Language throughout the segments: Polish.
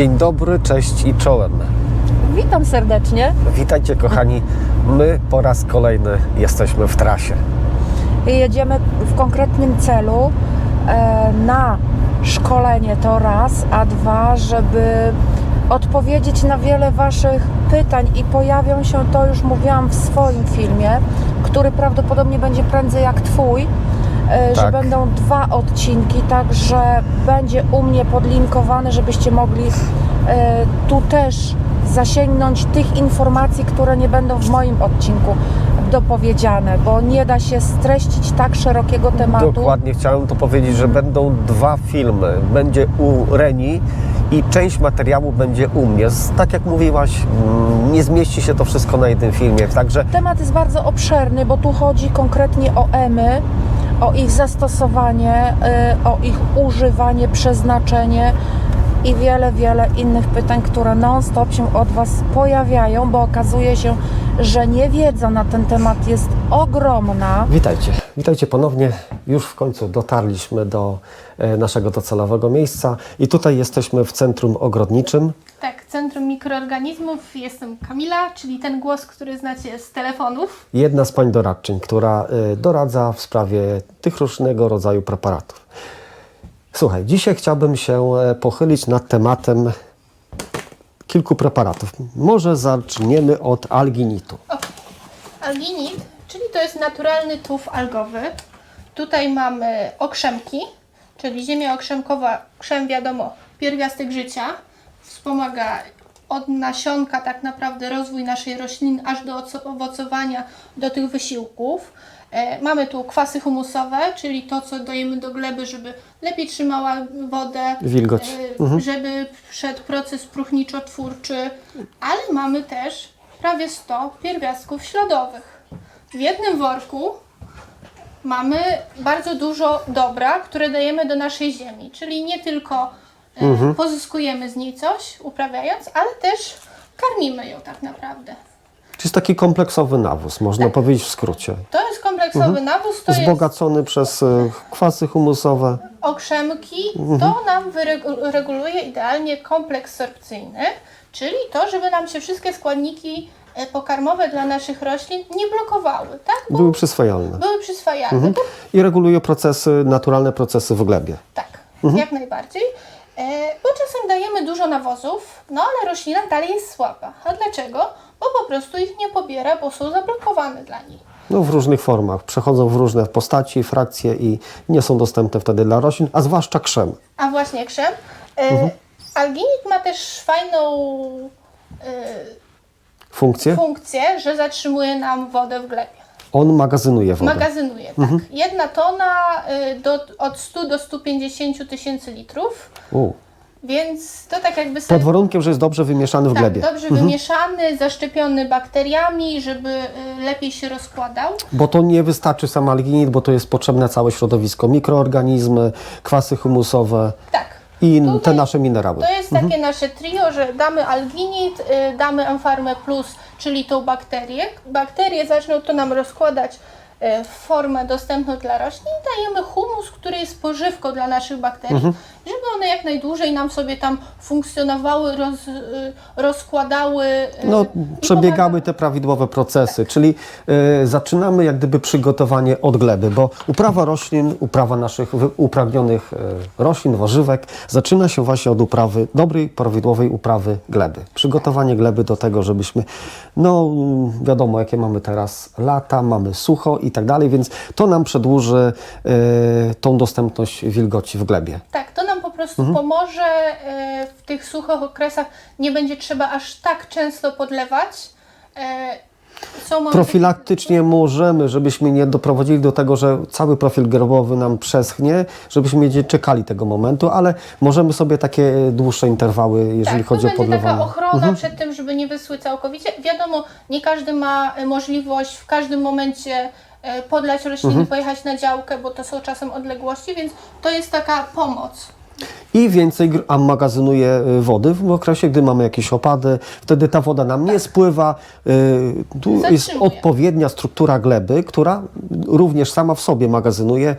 Dzień dobry, cześć i czołem. Witam serdecznie. Witajcie kochani. My po raz kolejny jesteśmy w trasie. Jedziemy w konkretnym celu e, na szkolenie to raz, a dwa, żeby odpowiedzieć na wiele Waszych pytań i pojawią się, to już mówiłam w swoim filmie, który prawdopodobnie będzie prędzej jak Twój, że Tak. będą dwa odcinki, także będzie u mnie podlinkowany, żebyście mogli e, tu też zasięgnąć tych informacji, które nie będą w moim odcinku dopowiedziane, bo nie da się streścić tak szerokiego tematu. Dokładnie chciałem to powiedzieć, że będą dwa filmy. Będzie u Reni i część materiału będzie u mnie. Z- Tak jak mówiłaś, mm, nie zmieści się to wszystko na jednym filmie, także Temat jest bardzo obszerny, bo tu chodzi konkretnie o EMY, o ich zastosowanie, y, o ich używanie, przeznaczenie i wiele, wiele innych pytań, które non-stop się od Was pojawiają, bo okazuje się, że niewiedza na ten temat jest ogromna. Witajcie. Witajcie ponownie. Już w końcu dotarliśmy do e, naszego docelowego miejsca i tutaj jesteśmy w centrum ogrodniczym. Tak, Centrum Mikroorganizmów. Jestem Kamila, czyli ten głos, który znacie z telefonów. Jedna z pań doradczyń, która e, doradza w sprawie tych różnego rodzaju preparatów. Słuchaj, dzisiaj chciałbym się e, pochylić nad tematem kilku preparatów. Może zaczniemy od alginitu. Alginit, czyli to jest naturalny tłów algowy. Tutaj mamy okrzemki, czyli ziemia okrzemkowa, krzem wiadomo, pierwiastek życia. Wspomaga od nasionka tak naprawdę rozwój naszej rośliny aż do oco- owocowania, do tych wysiłków. E, mamy tu kwasy humusowe, czyli to, co dajemy do gleby, żeby lepiej trzymała wodę, Wilgoć. e, żeby przed proces próchniczo-twórczy, ale mamy też prawie 100 pierwiastków śladowych. W jednym worku mamy bardzo dużo dobra, które dajemy do naszej ziemi, czyli nie tylko e, pozyskujemy z niej coś, uprawiając, ale też karmimy ją tak naprawdę. Czyli jest taki kompleksowy nawóz, można powiedzieć w skrócie. To jest kompleksowy nawóz, to jest Wzbogacony przez e, kwasy humusowe. okrzemki, to nam reguluje idealnie kompleks sorpcyjny, czyli to, żeby nam się wszystkie składniki e, pokarmowe dla naszych roślin nie blokowały, tak? Bo Były przyswajalne. były przyswajalne. To, I regulują procesy, naturalne procesy w glebie. tak, jak najbardziej. E, bo czasem dajemy dużo nawozów, no ale roślina dalej jest słaba. A dlaczego? Bo po prostu ich nie pobiera, bo są zablokowane dla niej. No, w różnych formach. Przechodzą w różne postaci, frakcje i nie są dostępne wtedy dla roślin, a zwłaszcza krzem. A właśnie krzem. E, Alginit ma też fajną e, Funkcje? funkcję, że zatrzymuje nam wodę w glebie. On magazynuje wodę. Magazynuje, tak. Jedna tona y, do, od 100 do 150 tysięcy litrów, U. więc to tak jakby sobie... Pod warunkiem, że jest dobrze wymieszany w tak, glebie. dobrze wymieszany, zaszczepiony bakteriami, żeby y, lepiej się rozkładał. Bo to nie wystarczy sam alginit, bo to jest potrzebne całe środowisko. Mikroorganizmy, kwasy humusowe Tak. i Tutaj- te nasze minerały. To jest takie nasze trio, że damy alginit, y, damy Enfarmę Plus, czyli tą bakterię. Bakterie zaczną to nam rozkładać formę dostępną dla roślin i dajemy humus, który jest pożywką dla naszych bakterii, żeby one jak najdłużej nam sobie tam funkcjonowały, roz, y, rozkładały. y, No, przebiegały te prawidłowe procesy, czyli e, zaczynamy jak gdyby przygotowanie od gleby, bo uprawa roślin, uprawa naszych uprawnionych roślin, warzywek zaczyna się właśnie od uprawy, dobrej, prawidłowej uprawy gleby. Przygotowanie gleby do tego, żebyśmy, no mm, wiadomo jakie mamy teraz lata, mamy sucho i tak dalej, więc to nam przedłuży e, tą dostępność wilgoci w glebie. Tak, to nam po prostu Mhm. pomoże e, w tych suchych okresach. Nie będzie trzeba aż tak często podlewać. E, Profilaktycznie możemy, żebyśmy nie doprowadzili do tego, że cały profil gerbowy nam przeschnie, żebyśmy nie czekali tego momentu, ale możemy sobie takie dłuższe interwały, jeżeli tak, chodzi o podlewanie. taka ochrona przed tym, żeby nie wysły całkowicie. Wiadomo, nie każdy ma możliwość w każdym momencie podlać rośliny, Mhm. pojechać na działkę, bo to są czasem odległości, więc to jest taka pomoc. i więcej a magazynuje y, wody w okresie, gdy mamy jakieś opady. Wtedy ta woda nam nie spływa. Y, Tu jest Zatrzymuje. odpowiednia struktura gleby, która również sama w sobie magazynuje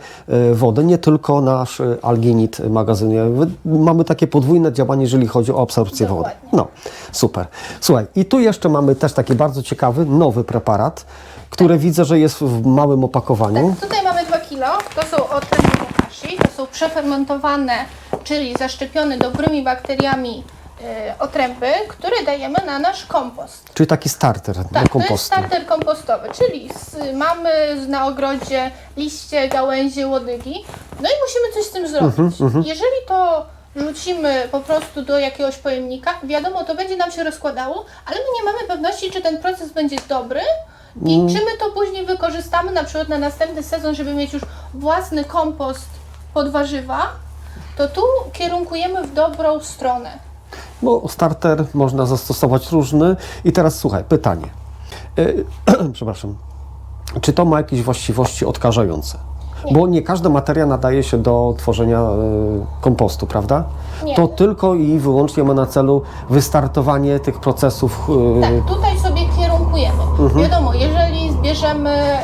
wodę, nie tylko nasz alginit magazynuje. Mamy takie podwójne działanie, jeżeli chodzi o absorpcję wody. Dokładnie. No, super. Słuchaj, i tu jeszcze mamy też taki bardzo ciekawy, nowy preparat, który widzę, że jest w małym opakowaniu. Tak, tutaj mamy 2 kilo. To są otręby bokashi. To są przefermentowane, czyli zaszczepione dobrymi bakteriami e, otręby, które dajemy na nasz kompost. Czyli taki starter do Tak, to jest kompostu. starter kompostowy, czyli s- mamy na ogrodzie liście, gałęzie, łodygi, no i musimy coś z tym zrobić. Mhm, Jeżeli to rzucimy po prostu do jakiegoś pojemnika, wiadomo, to będzie nam się rozkładało, ale my nie mamy pewności, czy ten proces będzie dobry i Mm. czy my to później wykorzystamy na przykład na następny sezon, żeby mieć już własny kompost pod warzywa, to tu kierunkujemy w dobrą stronę. No, starter można zastosować różny. I teraz słuchaj, pytanie. Y, przepraszam. Czy to ma jakieś właściwości odkażające? Bo nie każda materia nadaje się do tworzenia y, kompostu, prawda? Nie. To tylko i wyłącznie ma na celu wystartowanie tych procesów. y, Tak, tutaj sobie kierunkujemy. Wiadomo, jeżeli zbierzemy e,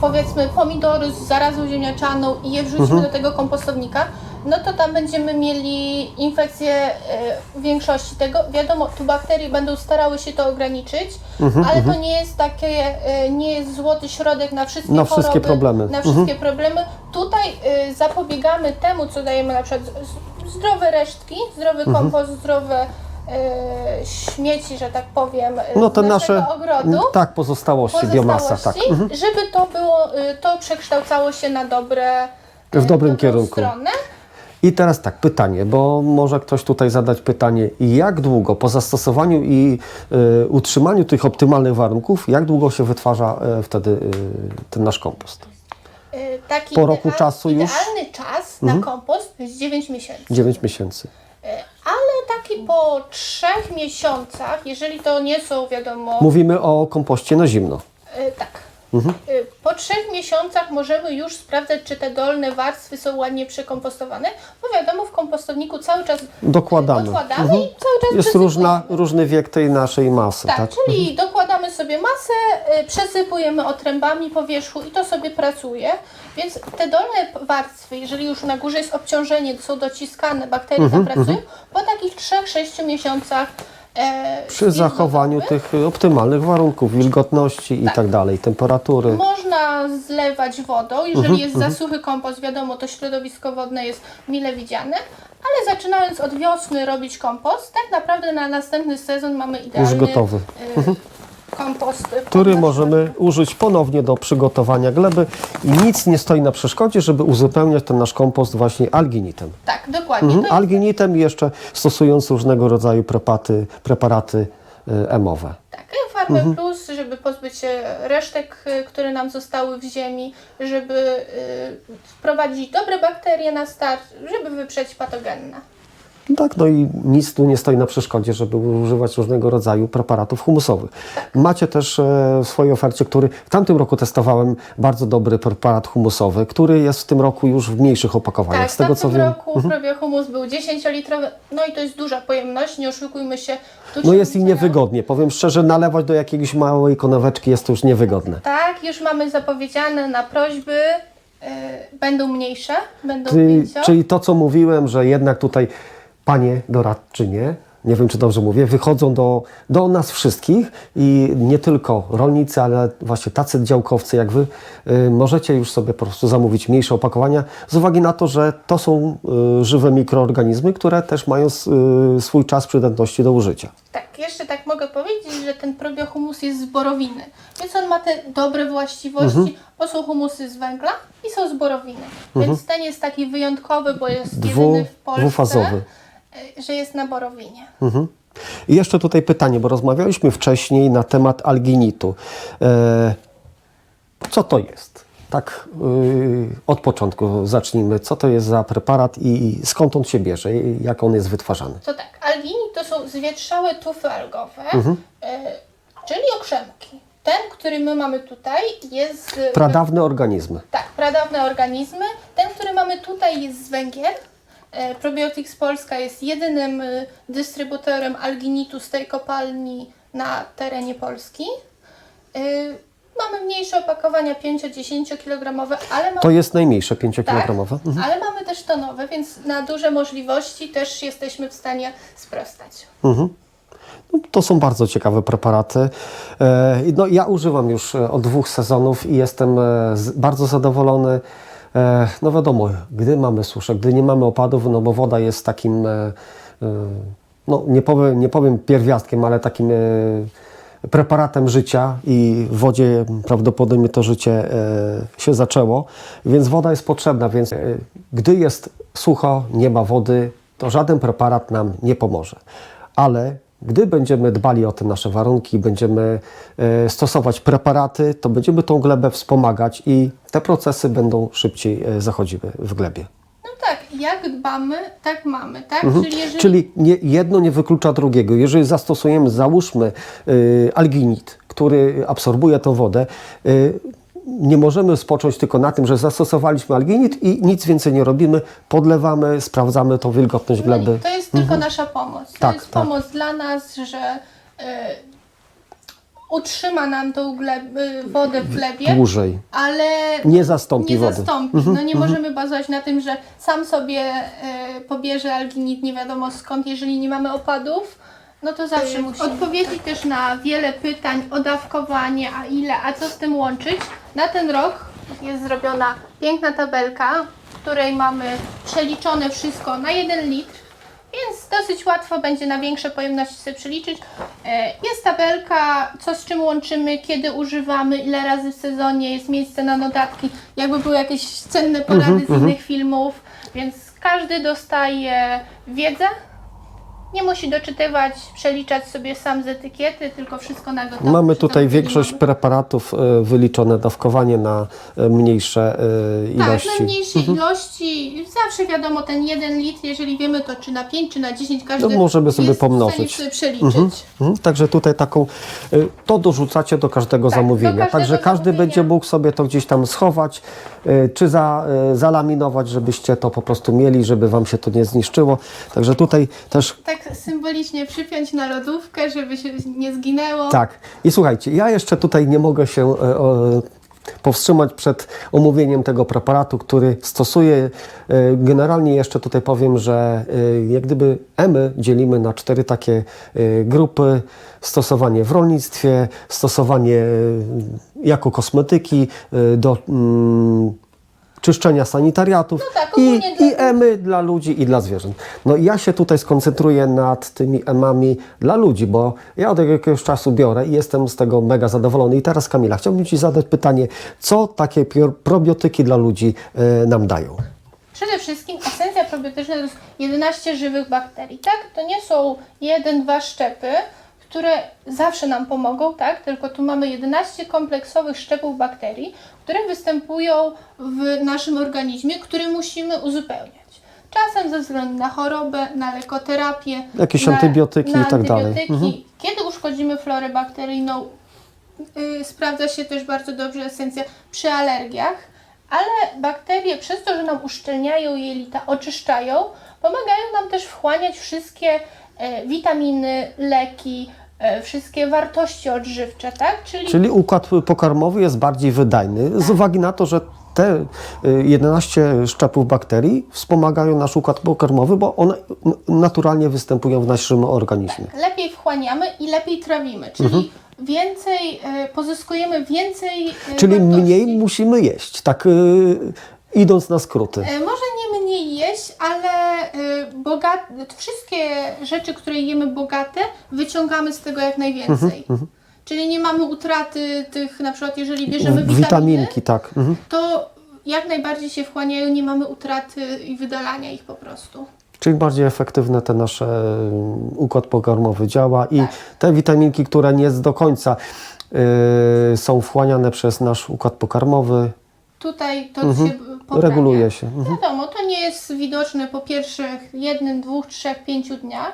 powiedzmy pomidory z zarazą ziemniaczaną i je wrzucimy do tego kompostownika, no to tam będziemy mieli infekcję e, większości tego. Wiadomo, tu bakterie będą starały się to ograniczyć, ale to nie jest takie, e, nie jest złoty środek na wszystkie Na wszystkie choroby, problemy. Na wszystkie problemy. Tutaj zapobiegamy temu, co dajemy na przykład zdrowe resztki, zdrowy kompost, zdrowe śmieci, że tak powiem, e, no z nasze. ogrodu. Tak, pozostałości, biomasa. Tak. pozostałości, żeby to było, y, to przekształcało się na dobre, W y, dobrym dobrą kierunku. Stronę. I teraz tak, pytanie, bo może ktoś tutaj zadać pytanie, jak długo po zastosowaniu i y, utrzymaniu tych optymalnych warunków, jak długo się wytwarza y, wtedy y, ten nasz kompost? Y, Taki Po roku ideal- czasu już? Mhm. Idealny czas na kompost to jest 9 miesięcy. 9 miesięcy. Ale taki po 3 miesiącach, jeżeli to nie są wiadomo, Mówimy o kompoście na zimno. y, tak. Mhm. Y, Po trzech miesiącach możemy już sprawdzać, czy te dolne warstwy są ładnie przekompostowane, bo wiadomo, w kompostowniku cały czas Dokładamy. dokładamy Mhm. i cały czas Jest różna, różny wiek tej naszej masy, tak? Tak, czyli dokładamy sobie masę, y, przesypujemy otrębami po wierzchu i to sobie pracuje. Więc te dolne warstwy, jeżeli już na górze jest obciążenie, są dociskane, bakterie Mhm, tam pracują, po takich 3-6 miesiącach e, Przy zachowaniu tych optymalnych warunków, wilgotności i tak dalej, temperatury. Można zlewać wodą, jeżeli Mhm, jest za suchy kompost, wiadomo, to środowisko wodne jest mile widziane, ale zaczynając od wiosny robić kompost, tak naprawdę na następny sezon mamy idealny Już gotowy. y, kompost. który możemy użyć ponownie do przygotowania gleby i nic nie stoi na przeszkodzie, żeby uzupełniać ten nasz kompost właśnie alginitem. Tak, dokładnie. Mhm. Alginitem i jeszcze stosując różnego rodzaju preparaty, preparaty y, emowe. tak, Farmę Mhm. Plus, żeby pozbyć się resztek, y, które nam zostały w ziemi, żeby y, wprowadzić dobre bakterie na start, żeby wyprzeć patogenne. Tak, no i nic tu nie stoi na przeszkodzie, żeby używać różnego rodzaju preparatów humusowych. Macie też e, w swojej ofercie, który w tamtym roku testowałem, bardzo dobry preparat humusowy, który jest w tym roku już w mniejszych opakowaniach. Tak, Z tego w co tamtym wiem, Mhm. roku prawie humus był 10-litrowy, no i to jest duża pojemność, nie oszukujmy się. No jest i niewygodnie. Powiem szczerze, nalewać do jakiejś małej koneweczki jest to już niewygodne. Tak, już mamy zapowiedziane na prośby, y, będą mniejsze, będą pięcio. czyli to, co mówiłem, że jednak tutaj panie doradczynie, nie wiem czy dobrze mówię, wychodzą do, do nas wszystkich i nie tylko rolnicy, ale właśnie tacy działkowcy jak wy, y, możecie już sobie po prostu zamówić mniejsze opakowania z uwagi na to, że to są y, żywe mikroorganizmy, które też mają s- y, swój czas przydatności do użycia. Tak, jeszcze tak mogę powiedzieć, że ten probiohumus jest z borowiny, więc on ma te dobre właściwości, Mhm. bo są humusy z węgla i są z borowiny. Więc ten jest taki wyjątkowy, bo jest Dwu- jedyny w Polsce, dwufazowy. Y, że jest na borowinie. Mhm. I jeszcze tutaj pytanie, bo rozmawialiśmy wcześniej na temat alginitu. E, co to jest? Tak yy, od początku zacznijmy. Co to jest za preparat i skąd on się bierze? i Jak on jest wytwarzany? To tak, algini to są zwietrzałe tufy algowe, Mhm. y, czyli okrzemki. Ten, który my mamy tutaj jest... z- Pradawne organizmy. Tak, pradawne organizmy. Ten, który mamy tutaj jest z węgier. E, Probiotics Polska jest jedynym y, dystrybutorem alginitu z tej kopalni na terenie Polski. Y, Mamy mniejsze opakowania 5-10 kg, ale mamy To jest najmniejsze 5 tak, kg. ale mamy też tonowe, więc na duże możliwości też jesteśmy w stanie sprostać. No, to są bardzo ciekawe preparaty. E, No, ja używam już e, od dwóch sezonów i jestem e, bardzo zadowolony. E, No wiadomo, gdy mamy suszę, gdy nie mamy opadów, no bo woda jest takim, e, e, no nie powiem, nie powiem pierwiastkiem, ale takim preparatem życia i w wodzie prawdopodobnie to życie się zaczęło, więc woda jest potrzebna, więc gdy jest sucho, nie ma wody, to żaden preparat nam nie pomoże. Ale gdy będziemy dbali o te nasze warunki, będziemy e, stosować preparaty, to będziemy tą glebę wspomagać i te procesy będą szybciej e, zachodziły w glebie. No tak, jak dbamy, tak mamy, tak? Czyli jeżeli Czyli nie, jedno nie wyklucza drugiego. Jeżeli zastosujemy, załóżmy, y, alginit, który absorbuje tą wodę, nie możemy spocząć tylko na tym, że zastosowaliśmy alginit i nic więcej nie robimy, podlewamy, sprawdzamy tą wilgotność no gleby. to jest tylko nasza pomoc. To Tak, jest tak. pomoc dla nas, że y, utrzyma nam tą gleb, y, wodę w glebie, Dłużej. ale Nie zastąpi nie wody. zastąpi. No nie możemy bazować na tym, że sam sobie y, pobierze alginit nie wiadomo skąd, jeżeli nie mamy opadów. No to zawsze musimy. Odpowiedzi też na wiele pytań o dawkowanie, a ile, a co z tym łączyć. Na ten rok jest zrobiona piękna tabelka, w której mamy przeliczone wszystko na 1 litr, więc dosyć łatwo będzie na większe pojemności sobie przeliczyć. E, Jest tabelka, co z czym łączymy, kiedy używamy, ile razy w sezonie, jest miejsce na notatki, jakby były jakieś cenne porady z innych filmów, więc każdy dostaje wiedzę. Nie musi doczytywać, przeliczać sobie sam z etykiety, tylko wszystko na gotowo. Mamy tutaj większość preparatów e, wyliczone dawkowanie na e, mniejsze e, Tak, ilości. na mniejsze ilości. Zawsze wiadomo, ten jeden litr, jeżeli wiemy to czy na 5, czy na 10, każdy No, możemy sobie jest w stanie pomnożyć. sobie przeliczyć. Mhm, Także tutaj taką, y, to dorzucacie do każdego Tak, do zamówienia. każdego Także każdy zamówienia. będzie mógł sobie to gdzieś tam schować, czy za, y, zalaminować, żebyście to po prostu mieli, żeby Wam się to nie zniszczyło. Także tutaj też Tak symbolicznie przypiąć na lodówkę, żeby się nie zginęło. tak. I słuchajcie, ja jeszcze tutaj nie mogę się e, o, powstrzymać przed omówieniem tego preparatu, który stosuję. E, Generalnie jeszcze tutaj powiem, że e, jak gdyby EMY dzielimy na cztery takie e, grupy. Stosowanie w rolnictwie, stosowanie jako kosmetyki do mm, czyszczenia sanitariatów No tak, i, dla- i emy dla ludzi i dla zwierząt. No i ja się tutaj skoncentruję nad tymi emami dla ludzi, bo ja od jakiegoś czasu biorę i jestem z tego mega zadowolony. I teraz Kamila, chciałbym Ci zadać pytanie, co takie probiotyki dla ludzi e, nam dają? Przede wszystkim esencja probiotyczna to jest 11 żywych bakterii, tak? To nie są jeden, dwa szczepy, które zawsze nam pomogą, tak? Tylko tu mamy 11 kompleksowych szczepów bakterii, które występują w naszym organizmie, które musimy uzupełniać. Czasem ze względu na chorobę, na lekoterapię, Jakieś na, antybiotyki na i tak dalej. antybiotyki. Kiedy uszkodzimy florę bakteryjną, y, sprawdza się też bardzo dobrze esencja przy alergiach, ale bakterie przez to, że nam uszczelniają jelita, oczyszczają, pomagają nam też wchłaniać wszystkie e, witaminy, leki, wszystkie wartości odżywcze, tak? Czyli, Czyli układ pokarmowy jest bardziej wydajny z uwagi na to, że te y, 11 szczepów bakterii wspomagają nasz układ pokarmowy, bo one naturalnie występują w naszym organizmie. lepiej wchłaniamy i lepiej trawimy, czyli więcej, e, pozyskujemy więcej e, Czyli wartości. mniej musimy jeść, tak y, idąc na skróty. E, Może nie mniej jeść, ale y, bogat... wszystkie rzeczy, które jemy bogate, wyciągamy z tego jak najwięcej. Czyli nie mamy utraty tych, na przykład jeżeli bierzemy witaminy, Witaminki, tak. Mhm. to jak najbardziej się wchłaniają, nie mamy utraty i wydalania ich po prostu. Czyli bardziej efektywne ten nasz e, układ pokarmowy działa i Tak. te witaminki, które nie do końca y, są wchłaniane przez nasz układ pokarmowy, Tutaj to się poprawia. reguluje się. Mhm. Wiadomo, to nie jest widoczne po pierwszych jednym, dwóch, trzech, pięciu dniach.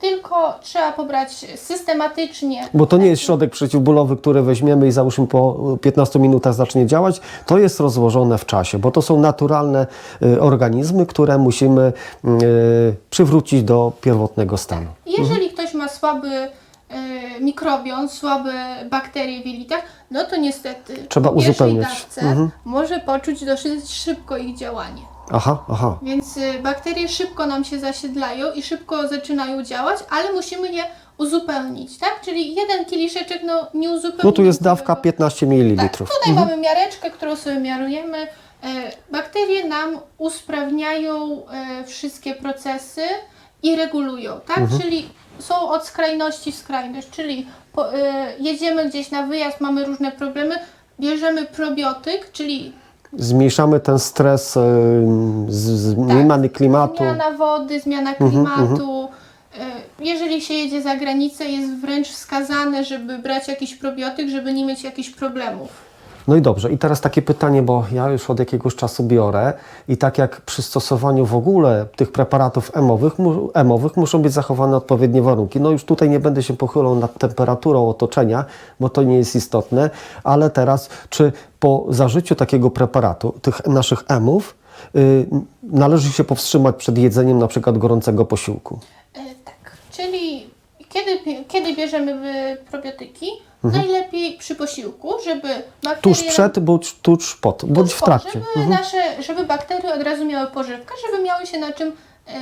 tylko trzeba pobrać systematycznie. Bo to nie jest środek przeciwbólowy, który weźmiemy i załóżmy po 15 minutach zacznie działać. To jest rozłożone w czasie, bo to są naturalne y, organizmy, które musimy y, przywrócić do pierwotnego stanu. Jeżeli ktoś ma słaby e, mikrobiom, słabe bakterie w jelitach, no to niestety Trzeba uzupełniać. dawce Mhm. może poczuć dosyć szybko ich działanie. Aha, aha. Więc y, bakterie szybko nam się zasiedlają i szybko zaczynają działać, ale musimy je uzupełnić, tak? Czyli jeden kieliszeczek no, nie uzupełni. No tu jest dawka 15 ml. Tak, tutaj mamy miareczkę, którą sobie miarujemy. E, bakterie nam usprawniają e, wszystkie procesy i regulują, tak? Czyli są od skrajności w skrajność, czyli po, e, jedziemy gdzieś na wyjazd, mamy różne problemy, bierzemy probiotyk, czyli Zmniejszamy ten stres y, z, z Tak. zmiany klimatu. Zmiana wody, zmiana klimatu. E, Jeżeli się jedzie za granicę, jest wręcz wskazane, żeby brać jakiś probiotyk, żeby nie mieć jakichś problemów. No i dobrze, i teraz takie pytanie, bo ja już od jakiegoś czasu biorę i tak jak przy stosowaniu w ogóle tych preparatów emowych, emowych muszą być zachowane odpowiednie warunki. No już tutaj nie będę się pochylał nad temperaturą otoczenia, bo to nie jest istotne, ale teraz czy po zażyciu takiego preparatu, tych naszych emów, y, należy się powstrzymać przed jedzeniem na przykład gorącego posiłku? E, Tak, czyli kiedy, kiedy bierzemy y, probiotyki? Najlepiej przy posiłku, żeby bakterie... Mhm. Tuż przed, bądź tuż pod, bądź w trakcie. Mhm. Żeby, nasze, żeby bakterie od razu miały pożywkę, żeby miały się na czym e,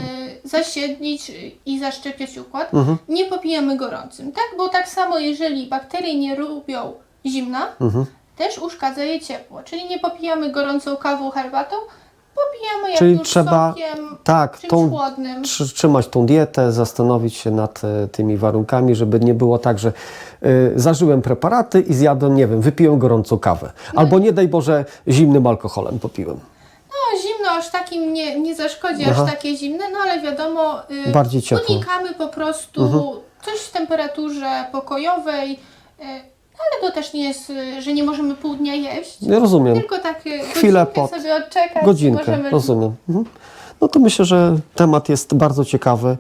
zasiedlić i zaszczepiać układ. Mhm. Nie popijamy gorącym, tak? Bo tak samo jeżeli bakterie nie lubią zimna, Mhm. też uszkadza je ciepło. Czyli nie popijamy gorącą kawą, herbatą, popijamy jak Czyli już trzeba sokiem, tak, czymś tą, chłodnym. trzy- trzymać tą dietę, zastanowić się nad e, tymi warunkami, żeby nie było tak, że e, zażyłem preparaty i zjadłem, nie wiem, wypiłem gorącą kawę. Albo nie daj Boże, zimnym alkoholem popiłem. No zimno aż takim nie, nie zaszkodzi, Aha. aż takie zimne, no ale wiadomo, y, Bardziej ciepło. Mhm. unikamy po prostu coś w temperaturze pokojowej, y, ale to też nie jest, y, że nie możemy pół dnia jeść, Ja rozumiem. tylko tak y, Chwilę pod. sobie odczekać. Godzinkę, możemy... rozumiem. Mhm. No to myślę, że temat jest bardzo ciekawy.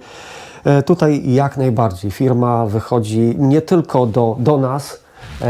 E, Tutaj jak najbardziej firma wychodzi nie tylko do, do nas, e,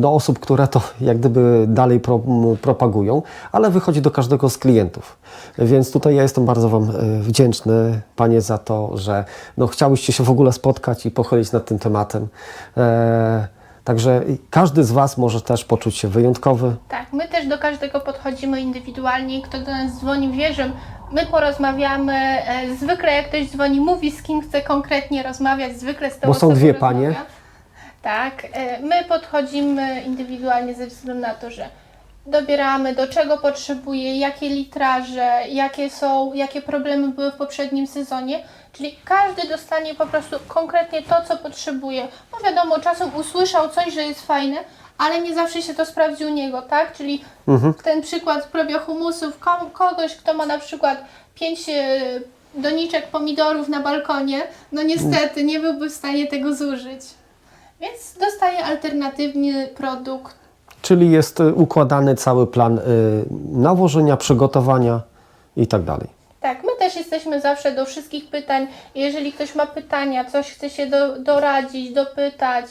do osób, które to jak gdyby dalej pro, propagują, ale wychodzi do każdego z klientów. Więc tutaj ja jestem bardzo Wam e, wdzięczny, Panie, za to, że no, chciałyście się w ogóle spotkać i pochylić nad tym tematem. E, Także każdy z Was może też poczuć się wyjątkowy, Tak, my też do każdego podchodzimy indywidualnie. Kto do nas dzwoni, wie, że my porozmawiamy. E, zwykle jak ktoś dzwoni, mówi z kim chce konkretnie rozmawiać, zwykle z tą Bo są dwie rozmawia. panie. Tak, e, my podchodzimy indywidualnie ze względu na to, że dobieramy do czego potrzebuje, jakie litraże, jakie są, jakie problemy były w poprzednim sezonie, czyli każdy dostanie po prostu konkretnie to, co potrzebuje. Bo wiadomo, czasem usłyszał coś, że jest fajne, ale nie zawsze się to sprawdzi u niego, tak? Czyli ten przykład probiohumusów, kogoś, kto ma na przykład pięć e, doniczek pomidorów na balkonie, no niestety nie byłby w stanie tego zużyć. Więc dostaje alternatywny produkt. Czyli jest y, układany cały plan y, nawożenia, przygotowania i tak dalej. Tak, my też jesteśmy zawsze do wszystkich pytań. Jeżeli ktoś ma pytania, coś chce się do, doradzić, dopytać,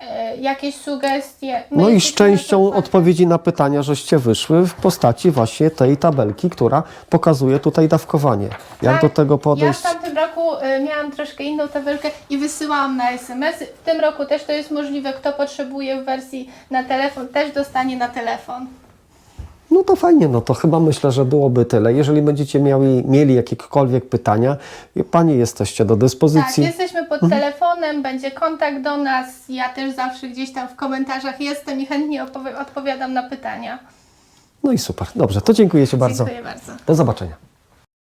e, jakieś sugestie. my No i z jesteśmy częścią odpowiedzi na pytania, żeście wyszły w postaci właśnie tej tabelki, która pokazuje tutaj dawkowanie. Jak Tak, do tego podejść? Ja w tamtym roku e, miałam troszkę inną tabelkę i wysyłałam na SMS. W tym roku też to jest możliwe. Kto potrzebuje w wersji na telefon, też dostanie na telefon. No to fajnie, no to chyba myślę, że byłoby tyle. Jeżeli będziecie mieli, mieli jakiekolwiek pytania, Panie jesteście do Tak, dyspozycji. jesteśmy pod telefonem, będzie kontakt do nas. Ja też zawsze gdzieś tam w komentarzach jestem i chętnie odpowiadam na pytania. No i super. Dobrze, to dziękuję Ci bardzo. Dziękuję bardzo. Do zobaczenia.